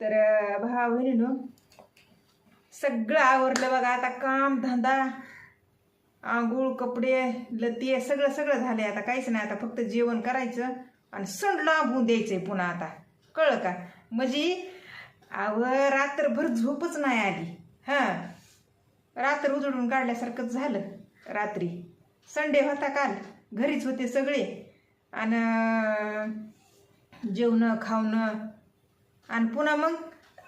तर भावा बहिणीनो सगळं आवरलं बघा. आता काम धंदा आंघोळ कपडे लते सगळं सगळं झालंय. आता काहीच नाही. आता फक्त जेवण करायचं आणि सण लांबून द्यायचंय पुन्हा आता. कळलं का? म्हणजे अव रात्रभर झोपच नाही आली. हां. रात्र उजडून काढल्यासारखंच झालं रात्री. संडे होता काल. घरीच होते सगळे. आणि जेवणं खावणं आणि पुन्हा मग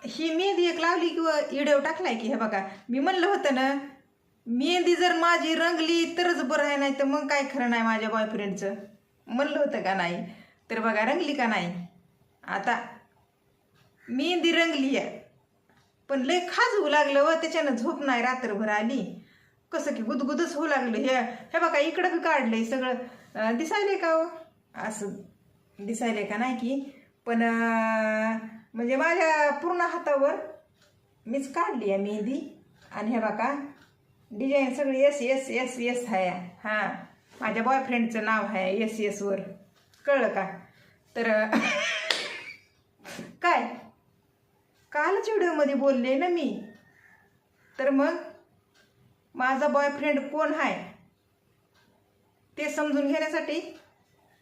ही मेहंदी एक लावली किंवा इडव टाकलाय की हे बघा मी म्हणलं होतं ना मेहंदी जर माझी रंगली तरच बरं आहे नाही तर मग काय खरं नाही माझ्या बॉयफ्रेंडचं म्हणलं होतं का नाही? तर बघा रंगली का नाही? आता मेहंदी रंगली आहे पण लय खाजवू लागलं व त्याच्यानं झोप नाही रात्रभर आली. कसं की गुदगुदच होऊ लागलं. हे हे बघा इकडं बी काढलंय सगळं. अं, दिसायलंय का हो असं दिसायलंय का नाही की? पण म्हणजे माझ्या पूर्ण हातावर मीच काढली आहे मेहंदी. आणि हे बघा डिझाईन सगळी एस एस एस एस आहे. हां माझ्या बॉयफ्रेंडचं नाव आहे एस एसवर कळलं का? तर काय? कालच व्हिडिओमध्ये बोलले ना मी. तर मग माझा बॉयफ्रेंड कोण आहे ते समजून घेण्यासाठी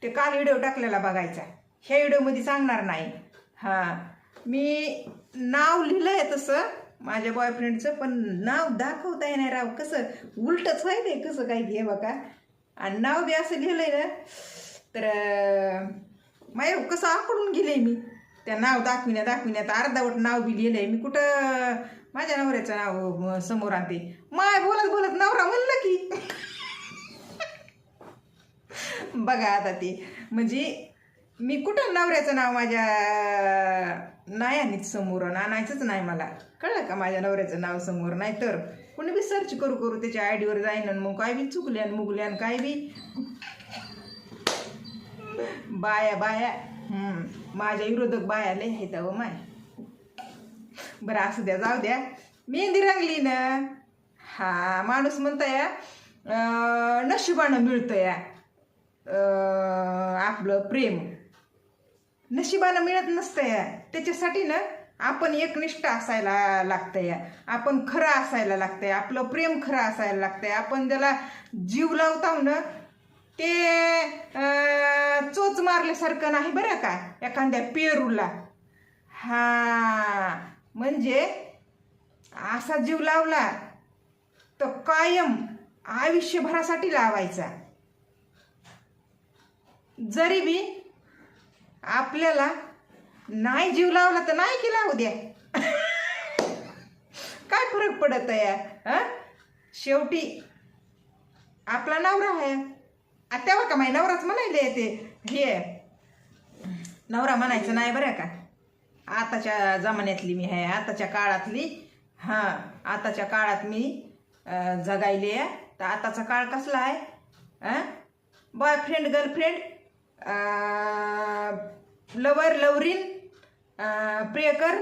ते काल व्हिडिओ टाकलेला बघायचा. ह्या व्हिडिओमध्ये सांगणार नाही. हां. मी नाव लिहिलं आहे तसं माझ्या बॉयफ्रेंडचं पण नाव दाखवता येणार राव कसं उलटच ते कसं काय घे बघा. आणि नाव बी असं लिहिलं आहे ना. तर माय कसं आकडून गेले मी. त्या नाव दाखविण्यात दाखविण्यात अर्धावट नाव बी लिहिलं आहे मी कुठं माझ्या नवऱ्याचं नाव समोर आणते. माय बोलत बोलत नवरा म्हणलं की. बघा आता ते. म्हणजे मी कुठं नवऱ्याचं नाव माझ्या नाही आणीत समोर आणि आणायचंच नाही मला. कळलं का माझ्या नवऱ्याचं नाव समोर? नाही तर कोणी बी सर्च करू करू त्याच्या आयडीवर जाईन आणि मग काय बी चुकल्यान मुगल्यान काय बी? बाया बाया. माझ्या विरोधक बाया लय आहेत अहो माय. बरं असू द्या जाऊ द्या. मेहंदी रंगली ना. हा माणूस म्हणता या नशिबानं मिळतं या आपलं प्रेम. नशिबानं मिळत नसतं या. त्याच्यासाठी ना आपण एकनिष्ठ असायला लागतं या. आपण खरं असायला लागतंय आपलं प्रेम खरं असायला लागतंय आपण ज्याला जीव लावताव ना ते चोच मारल्यासारखं नाही बरं का? एखाद्या पेरूला. हा म्हणजे असा जीव लावला तर कायम आयुष्यभरासाठी लावायचा. जरी बी आपल्याला नाही जीव लावला तर नाही की लावू द्या. काय फरक पडत आहे हं? शेवटी आपला नवरा आहे. तेव्हा का माही नवराच म्हणायला ते? हे नवरा म्हणायचं नाही बरं का. आताच्या जमान्यातली मी आहे आताच्या काळातली. हां आताच्या काळात मी जगायली जगायले आहे. तर आताचा काळ कसला आहे? बॉयफ्रेंड गर्लफ्रेंड लवर लवरीन प्रियकर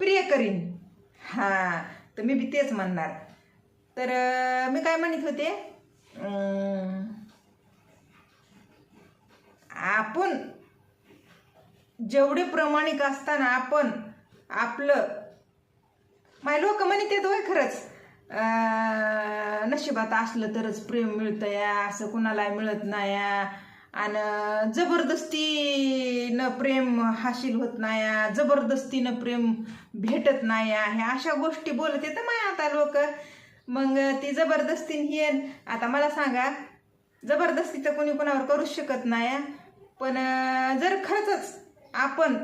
प्रियकरीन. हां तर मी बी तेच म्हणणार. तर मी काय म्हणत होते? अं, आपण जेवढे प्रामाणिक असताना आपण आपलं माय लोक म्हणते होय खरंच अं, नशिबात असलं तरच प्रेम मिळतं या असं कुणाला मिळत नाही आणि जबरदस्तीनं प्रेम हासिल होत नाही जबरदस्तीनं प्रेम भेटत नाही या ह्या अशा गोष्टी बोलत येतं माय आता लोक. मग ती जबरदस्तीन हे आता मला सांगा जबरदस्ती तर कोणी कोणावर करूच शकत नाही पण जर खरंच आपण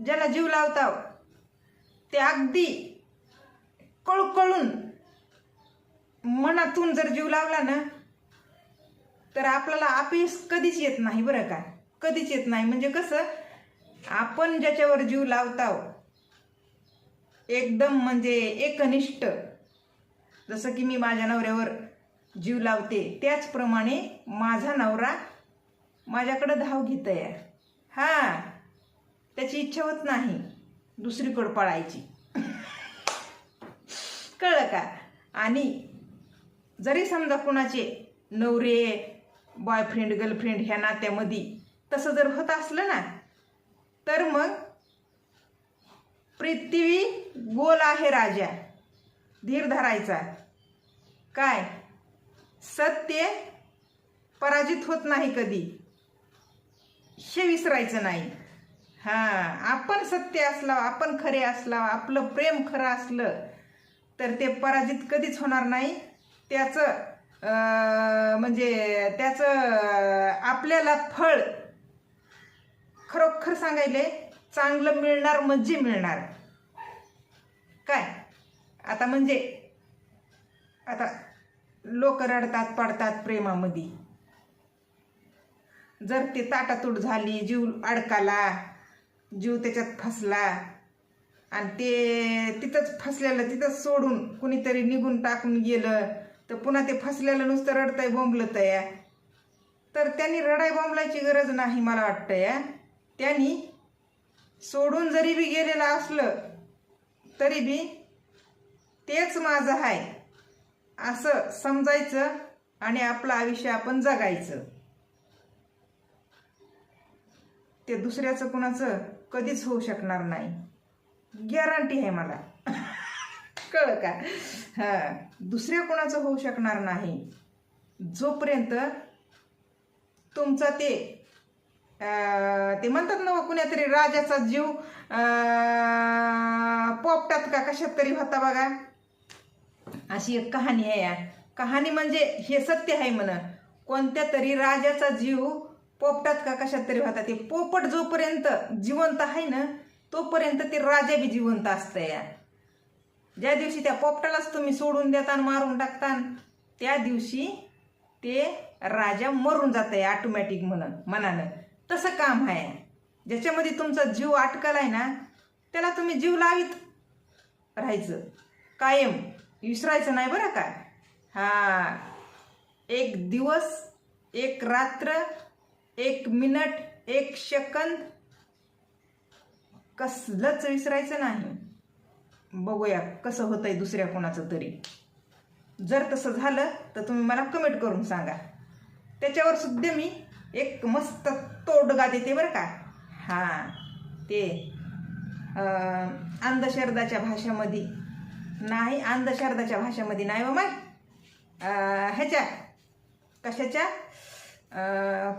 ज्याला जीव लावताव ते अगदी कळकळून मनातून जर जीव लावला ना तर आपल्याला अपयश कधीच येत नाही बरं का? कधीच येत नाही. म्हणजे कसं? आपण ज्याच्यावर जीव लावता एकदम म्हणजे एकनिष्ठ जसं की मी माझ्या नवऱ्यावर जीव लावते त्याचप्रमाणे माझा नवरा माझ्याकडं धाव घेत आहे हां त्याची इच्छा होत नाही दुसरीकडं पळायची. कळलं का? आणि जरी समजा कुणाचे नवरे बॉयफ्रेंड गर्लफ्रेंड ह्या नात्यामध्ये. तसं जर होत असलं ना तर मग पृथ्वी गोल आहे राजा. धीर धरायचा. काय? सत्य पराजित होत नाही कधी. हे विसरायचं नाही. हां आपण सत्य असला आपण खरे असलाव आपलं प्रेम खरं असलं तर ते पराजित कधीच होणार नाही. त्याचं म्हणजे त्याचं आपल्याला फळ खरोखर सांगायले चांगलं मिळणार म्हणजे मिळणार. काय? आता म्हणजे आता लोक रडतात पडतात प्रेमामध्ये. जर ते ताटातूट झाली जीव अडकाला जीव त्याच्यात फसला आणि ते तिथंच फसलेलं तिथंच सोडून कुणीतरी निघून टाकून गेलं तर पुन्हा ते फसलेलं नुसतं रडतंय बोंबलत या. तर त्यांनी रडाय बोंबलायची गरज नाही मला वाटतं या. त्यांनी सोडून जरी बी गेलेलं असलं तरी बी तेच माझं आहे असं समजायचं आणि आपलं आयुष्य आपण जगायचं. ते दुसऱ्याचं कुणाचं कधीच होऊ शकणार नाही. गॅरंटी आहे मला. कळ का? हां दुसऱ्या कोणाचं होऊ शकणार नाही? जोपर्यंत तुमचा ते ते म्हणतात ना कुण्यातरी राजाचा जीव पोपटात का कशात तरी होता बघा. अशी एक कहाणी आहे या. कहाणी म्हणजे हे सत्य आहे म्हण. कोणत्या तरी राजाचा जीव पोपटात का कशात तरी होता ते पोपट जोपर्यंत जिवंत आहे ना तोपर्यंत ते राजा बी जिवंत असतं या. ज्या दिवशी त्या पोपटालाच तुम्ही सोडून देता मारून टाकता त्या दिवशी ते राजा मरून जात आहे ऑटोमॅटिक म्हणून मनानं. तसं काम आहे. ज्याच्यामध्ये तुमचा जीव अटकलाय ना त्याला तुम्ही जीव लावित राहायचं. कायम. विसरायचं नाही बरं का? हा. एक दिवस एक रात्र एक मिनट एक सेकंद. कसलंच विसरायचं नाही. बघूया कसं होतंय दुसऱ्या कोणाचं तरी. जर तसं झालं तर तुम्ही मला कमेंट करून सांगा. त्याच्यावर सुद्धा मी एक मस्त तोडगा देते बरं का. हां ते अंधश्रद्धाच्या भाषेमध्ये. नाही अंधश्रद्धाच्या भाषेमध्ये नाही हो माय. ह्याच्या कशाच्या?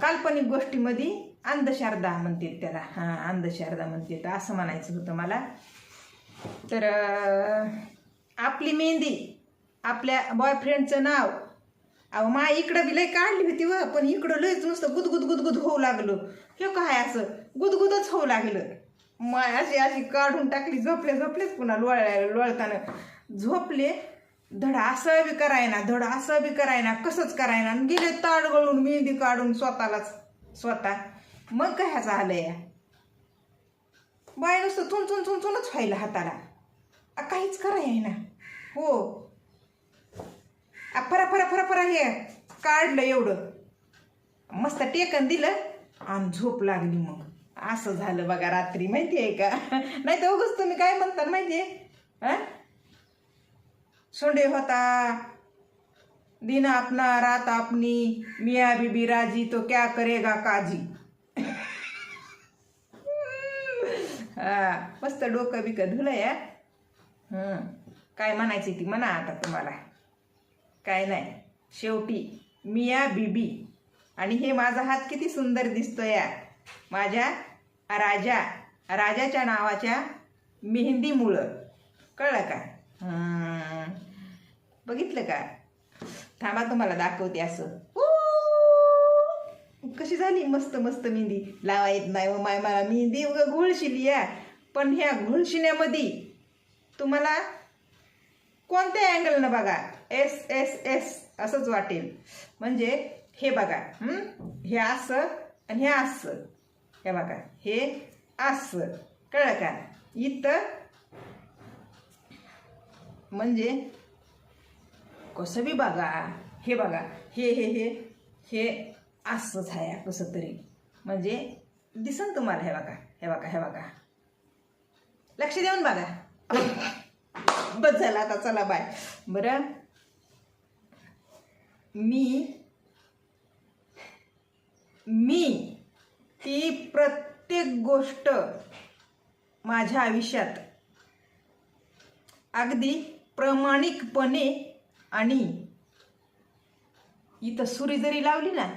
काल्पनिक गोष्टीमध्ये अंधश्रद्धा म्हणते त्याला. हां अंधश्रद्धा म्हणते तर असं म्हणायचं होतं मला. तर आपली मेहंदी आपल्या बॉयफ्रेंडचं नाव. अहो मा इकडं बी लय काढली होती व पण इकडं लयच नुसतं गुदगुद गुदगुद होऊ लागलं. हे काय असं? गुदगुदच होऊ लागलं. माय अशी अशी काढून टाकली झोपले झोपलेच पुन्हा लोळ लोळताना. झोपले धड असं बी करायना धड असं बी करायना कसंच करायना. आणि गेले ताड गळून मेहंदी काढून स्वतःलाच स्वतः. मग काय झालं या बाय नुसतं थुन थुन थुन थुनच व्हायला हाताला. काहीच काहीच आहे ना हो. फरा फरा फरा फरा हे काढलं एवढं. मस्त टेकन दिलं आणि झोप लागली मग. असं झालं बघा रात्री माहिती आहे का? नाही तर उगच तुम्ही काय म्हणता माहिती आहे सोंडे होता. दिन आपना रात आपणी मिया बीबी राजी तो क्या करेगा काजी? हा मस्त डोकं बिकं धुलं या काय म्हणायची ती म्हणा आता तुम्हाला. काय नाही. शेवटी मिया बीबी. आणि हे माझा हात किती सुंदर दिसतो या माझ्या राजा राजाच्या नावाच्या मेहंदीमुळं. कळलं का? बघितलं का? थांबा तुम्हाला दाखवते असं. कशी झाली मस्त मस्त मेहंदी. लावा येत नाही हो, माय मला मेहंदी उगा घोळशिली या पण ह्या घोळशिण्यामध्ये तुम्हाला कोणत्या अँगलनं बघा. एस एस एस असंच वाटेल. म्हणजे हे बघा हे असं आणि हे असं. हे बघा हे असं. कळलं का? इथं म्हणजे कसं बी बघा. हे बघा हे हे हे हे असंच आहे कसं तरी म्हणजे दिसन तुम्हाला हे बघा हे बघा हे बघा. लक्ष देऊन बघा. बस झाला आता चला बाय. बरं? मी मी ती प्रत्येक गोष्ट माझ्या आयुष्यात अगदी प्रामाणिकपणे आणि इथं सुरी जरी लावली ना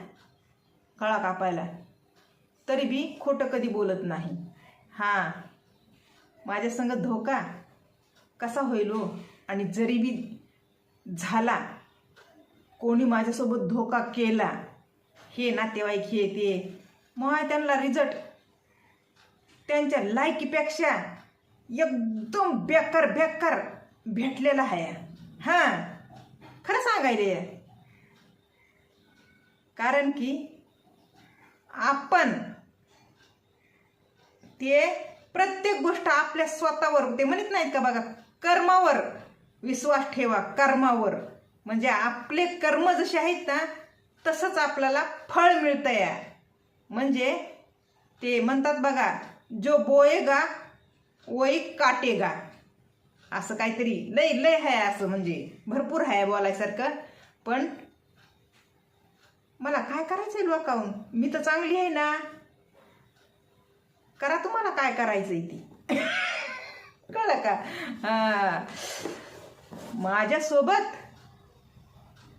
कळा कापायला तरी बी खोटं कधी बोलत नाही. हां माझ्या संग धोका. कसा होईल हो? आणि जरी बी झाला कोणी माझ्यासोबत धोका केला हे नातेवाईक हे ते मग त्यांना रिझल्ट त्यांच्या लायकीपेक्षा एकदम बेकार बेकार भेटलेला आहे. हां खरं सांगायले. कारण की आपण ते प्रत्येक गोष्ट आपल्या स्वतःवर ते म्हणत नाहीत का बघा कर्मावर विश्वास ठेवा कर्मावर. म्हणजे आपले कर्म जसे आहेत ना तसंच आपल्याला फळ मिळतं या म्हणजे ते म्हणतात बघा जो बोयेगा वही काटेगा. असं काहीतरी लय लय आहे असं म्हणजे भरपूर आहे बोलायसारखं. पण मला काय करायचंय लोकाहून मी तर चांगली आहे ना. करा तुम्हाला काय करायचंय ती. कळलं का? माझ्यासोबत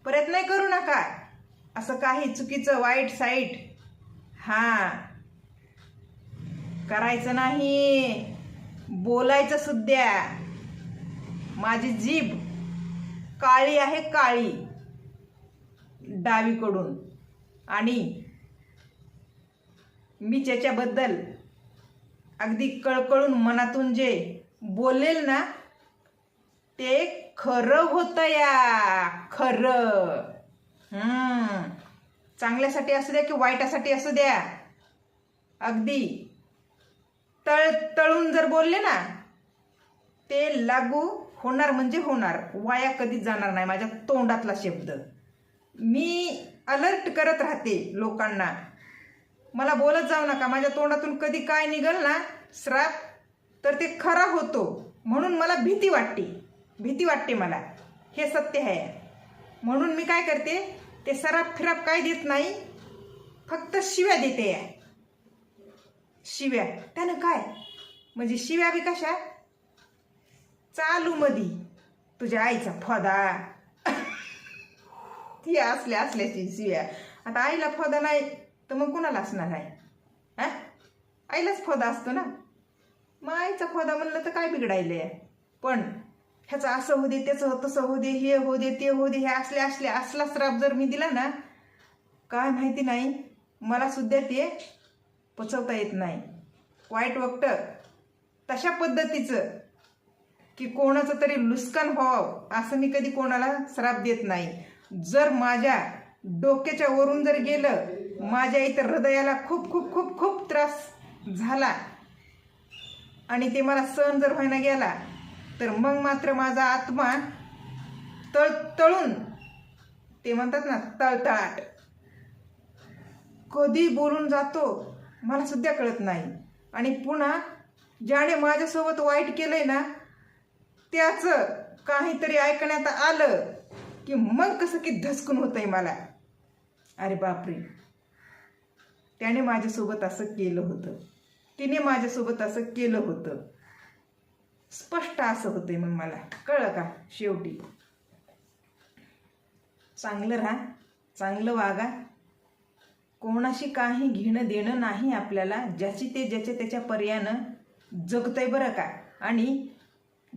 प्रयत्न करू नका. असं काही चुकीचं वाईट साईट. हा. करायचं नाही. बोलायचं सुद्धा माझी जीभ काळी आहे काळी. डावीकडून. आणि मी त्याच्याबद्दल अगदी कळकळून मनातून जे बोलेल ना ते खरं होतं या खरं. हम्म. चांगल्यासाठी असू द्या की वाईटासाठी असू द्या. अगदी तळ तळून जर बोलले ना ते लागू होणार म्हणजे होणार. वाया कधीच जाणार नाही माझ्या तोंडातला शब्द. मी अलर्ट करत राहते लोकांना. मला बोलत जाऊ नका माझ्या तोंडातून कधी काय निघल ना श्राप तर ते खरा होतो. म्हणून मला भीती वाटते भीती वाटते मला. हे सत्य आहे. म्हणून मी काय करते ते सराप फिराप काय देत नाही फक्त शिव्या देते. आहे शिव्या. त्यानं काय? म्हणजे शिव्या बी कशा चालू मधी. तुझ्या आईचा फदा. ती असल्या असल्याची शिव्या. आता आईला फोदा नाही तर मग कुणाला असणार आहे? हा? आईलाच फोदा असतो ना? मग आईचा फोदा म्हणलं तर काय बिघडायले? पण ह्याचं असं होऊ दे त्याचं तसं होऊ दे हे होऊ दे ते होऊ दे हे असले असले असला श्राप जर मी दिला ना काय माहिती नाही. मला सुद्धा ते पचवता येत नाही. वाईट वक्त. तशा पद्धतीचं की कोणाचं तरी नुकसान व्हावं असं मी कधी कोणाला श्राप देत नाही. जर माझ्या डोक्याच्या वरून जर गेलं माझ्या इथं हृदयाला खूप खूप खूप खूप त्रास झाला आणि ते मला सहन जर व्हायला गेला तर मग मात्र माझा आत्मा तळ तळून ते म्हणतात ना तळतळाट. कधी बोलून जातो मला सुद्धा कळत नाही. आणि पुन्हा ज्याने माझ्यासोबत वाईट केलंय ना त्याचं काहीतरी ऐकण्यात आलं. की मग कसं की धसकून होतंय मला. अरे बापरे. त्याने माझ्यासोबत असं केलं होतं. तिने माझ्यासोबत असं केलं होतं. स्पष्ट असं होतंय मग मला. कळलं का शेवटी? चांगलं राहा. चांगलं वागा. कोणाशी काही घेणं देणं नाही आपल्याला. ज्याची ते ज्याच्या त्याच्या पर्यानं जगतंय बरं का? आणि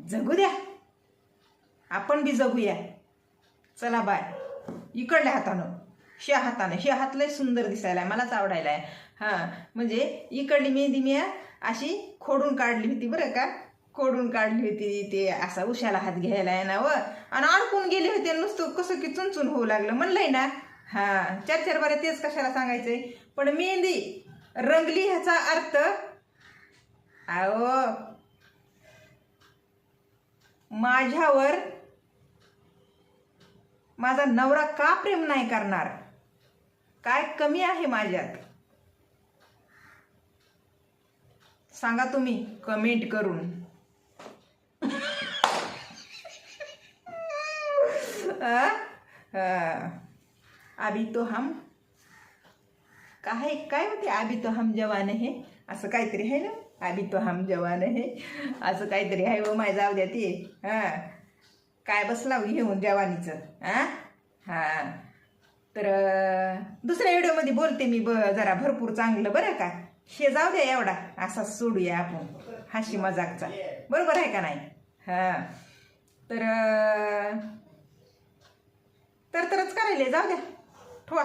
जगू द्या. आपण बी जगूया. चला बाय. इकडल्या हातानं. ह्या हातानं. ह्या हात लय सुंदर दिसायला आहे मलाच आवडायला आहे हां म्हणजे इकडली मेहंदी मी अशी खोडून काढली होती बरं का? खोडून काढली होती ते असा उशाला हात घ्यायला आहे ना व आणि अडकून गेले होते नुसतं कसं की चुनचुन होऊ लागलं. म्हणलंय ना? हां चार चार बरं तेच कशाला सांगायचंय? पण मेहंदी रंगली ह्याचा अर्थ अहो माझ्यावर माझा नवरा का प्रेम नाही करणार? काय कमी आहे माझ्यात? सांगा तुम्ही कमेंट करून. आ? अभी तो हम. काय काय होते अभी तो हम जवान आहे असं काहीतरी आहे ना? आधी तो हम जवान आहे असं काहीतरी आहे व माय जाऊ द्या ते. हां. काय बसला हो घेऊन जवानीचं हां? हां. तर दुसऱ्या व्हिडिओमध्ये बोलते मी ब जरा भरपूर चांगलं बरं का? हे जाऊ द्या एवढा असाच सोडूया आपण हाशी मजाकचा. बरोबर आहे का नाही? हां. तर तर तरच करायले जाऊ द्या. ठेवा.